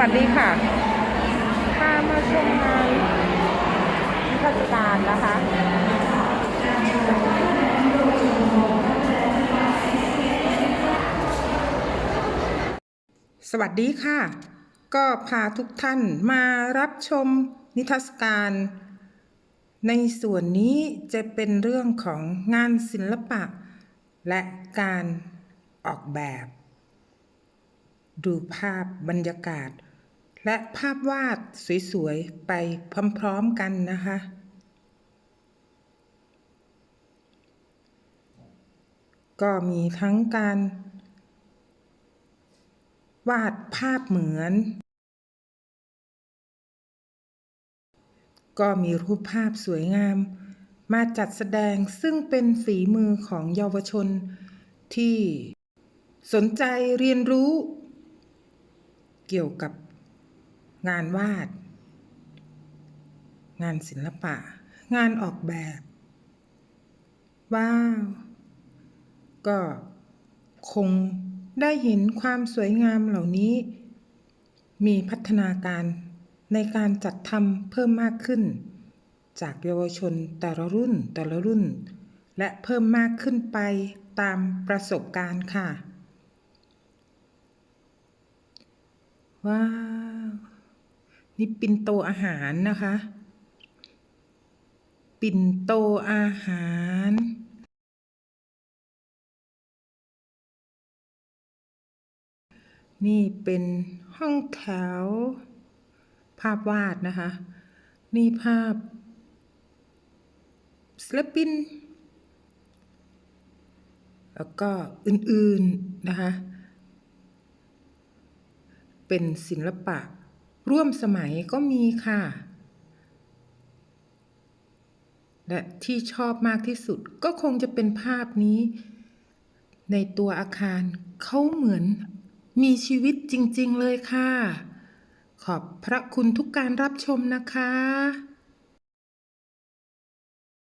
วัสดีค่ะพามาชมงานนิทรรศการนะคะสวัสดีค่ะ ก็พาทุกท่านมารับชมนิทรรศการ ในส่วนนี้จะเป็นเรื่องของงานศิลปะ และการออกแบบ ดูภาพบรรยากาศ และภาพวาดสวยๆ ไปพร้อมๆกันนะคะ ก็มีทั้งการ วาดภาพเหมือน ก็มีรูปภาพสวยงาม มาจัดแสดงซึ่งเป็นฝีมือของเยาวชนที่สนใจเรียนรู้ เกี่ยวกับ งานวาด งานศิลปะ งานออกแบบ ว้าว ก็คงได้เห็นความสวยงามเหล่านี้ มีพัฒนาการในการจัดทำเพิ่มมากขึ้น จากเยาวชนแต่ละรุ่นแต่ละรุ่น และเพิ่มมากขึ้นไปตามประสบการณ์ค่ะ ว้าว นี่ปิ่นโตอาหารนะคะ ปิ่นโตอาหารนี่เป็นห้องแถว ภาพวาดนะคะ นี่ภาพศิลปิน แล้วก็อื่น ๆ นะคะ เป็นศิลปะ ร่วมสมัยก็มีค่ะ และที่ชอบมากที่สุดก็คงจะเป็นภาพนี้ ในตัวอาคารเขาเหมือนมีชีวิตจริง ๆ เลยค่ะ ขอบพระคุณทุกการรับชมนะคะ